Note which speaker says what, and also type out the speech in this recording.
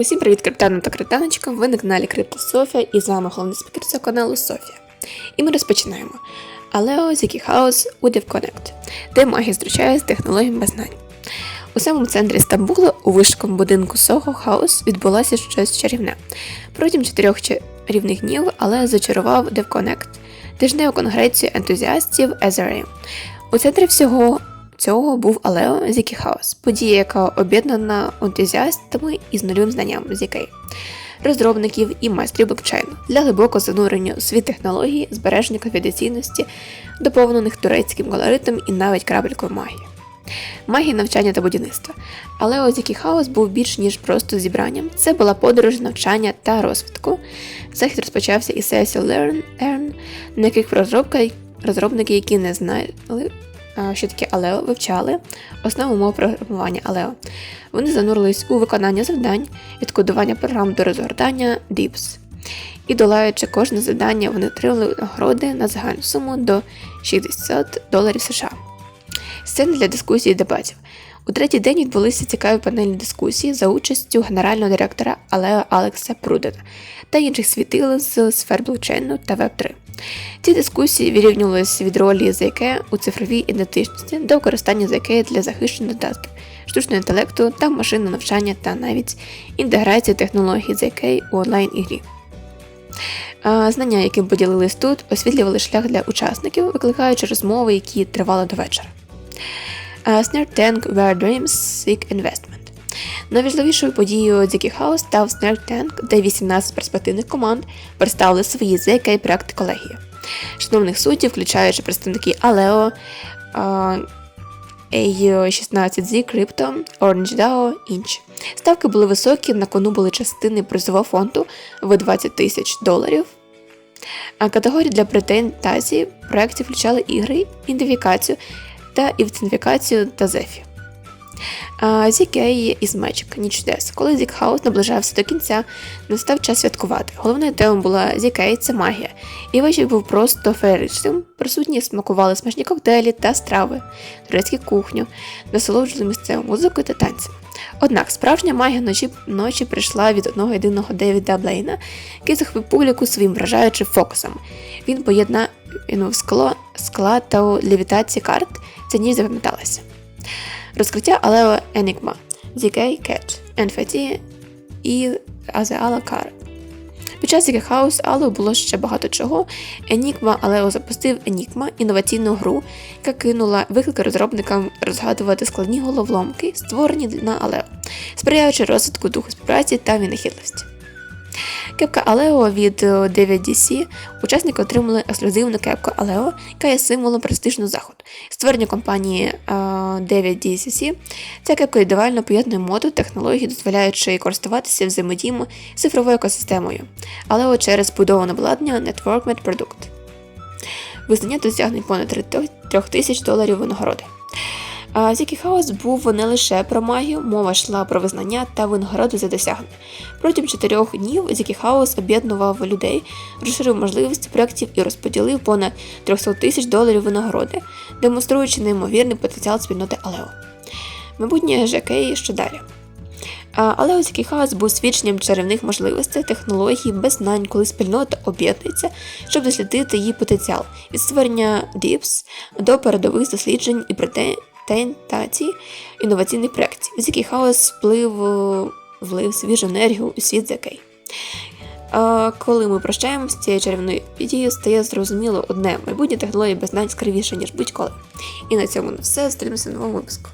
Speaker 1: Усім привіт, криптанам та криптаночкам! Ви на каналі Крипто Софія і з вами головний спікер цього каналу Софія. І ми розпочинаємо. Алео Зікі Хаус у DevConnect, де магія зустрічає з технологіями знань. У самому центрі Стамбула, у вишикому будинку Soho House, відбулося щось чарівне. Протягом чотирьох чарівних днів Алео зачарував DevConnect, тижневу конгрецію ентузіастів SRA. У центрі всього цього був Алео Зікі Хаус, подія, яка об'єднана ентузіастами із нульовим знанням ZK, розробників і майстрів блокчейну для глибокого занурення у світ технологій, збереження конфіденційності, доповнених турецьким колоритом і навіть крабелькою магії. Магія навчання та будівництва. Але Озікі Хаус був більш ніж просто зібранням. Це була подорож навчання та розвитку. Захід розпочався із сесії Learn Earn, на яких розробка, розробники, які не знали, що таке Алео, вивчали основу мов програмування Алео. Вони занурились у виконання завдань, від кодування програм до розгортання DIPS. І долаючи кожне завдання, вони отримали нагороди на загальну суму до 60 доларів США. Сцени для дискусій і дебатів. У третій день відбулися цікаві панельні дискусії за участю генерального директора Алео Алекса Прудена та інших світил з сфер блокчейну та Web3. Ці дискусії вирівнювалися від ролі ZK у цифровій ідентичності до використання ZK для захищених додатків, штучного інтелекту та машинного навчання та навіть інтеграції технологій ZK у онлайн-ігрі. Знання, яким поділились тут, освітлювали шлях для учасників, викликаючи розмови, які тривали до вечора. Snare Tank Where Dreams Seek Investment. Найважливішою подією Дзікі Хаус став Tank, де 18 перспективних команд представили свої ZK проекти колегії. Шановних суддів, включаючи представники Aleo, A16Z Crypto, Orange DAO, інші. Ставки були високі, на кону були частини призового фонду в 20 тисяч доларів. А категорії для претензій проєктів включали ігри, ідентифікацію та ідентифікацію та зефі. ZK із Magic, ніч чудес. Коли Зік Хаус наближався до кінця, настав час святкувати. Головною темою була ZK – це магія. І вечір був просто феєричним. Присутні смакували смачні коктейлі та страви, турецьку кухню, насолоджували місцевою музикою та танцями. Однак справжня магія ночі ночі прийшла від одного єдиного Девіда Блейна, який захопив публіку своїм вражаючим фокусом. Він поєднав скло, скла та левітації карт, ця ніч запам'яталася. Розкриття Алео Енігма, ZK Catch, NFT і Азеала Кар. Під час Зіки Хаус Алео було ще багато чого. Енігма Алео запустив Енігма інноваційну гру, яка кинула виклики розробникам розгадувати складні головоломки, створені на Алео, сприяючи розвитку духу співпраці та винахідливості. Кепка Алео від 9DC учасники отримали ексклюзивну кепку Алео, яка є символом престижного заходу. Створення компанії 9DCC ця кепка ідеально поєднує моду технології, дозволяючи користуватися взаємодією з цифровою екосистемою, Алео через будоване обладнання Network Med Product. Визнання досягнень понад 3 тисяч доларів винагороди. Зікі Хаус був не лише про магію, мова йшла про визнання та винагороду за досягнення. Протягом чотирьох днів Зікі Хаус об'єднував людей, розширив можливості проєктів і розподілив понад 300 тисяч доларів винагороди, демонструючи неймовірний потенціал спільноти Алео. Майбутнє ЖК що далі. Але ось який хаос був свідченням чарівних можливостей, технологій, без знань, коли спільнота об'єднується, щоб дослідити її потенціал від створення DIPS до передових досліджень і презентацій інноваційних проєктів, з яких хаос вплив влив свіжу енергію у світ закей. Коли ми прощаємося з цією чарівною подією, стає зрозуміло одне майбутнє технології без знань скривіше, ніж будь-коли. І на цьому на все. Зустрінемося в новому випуску.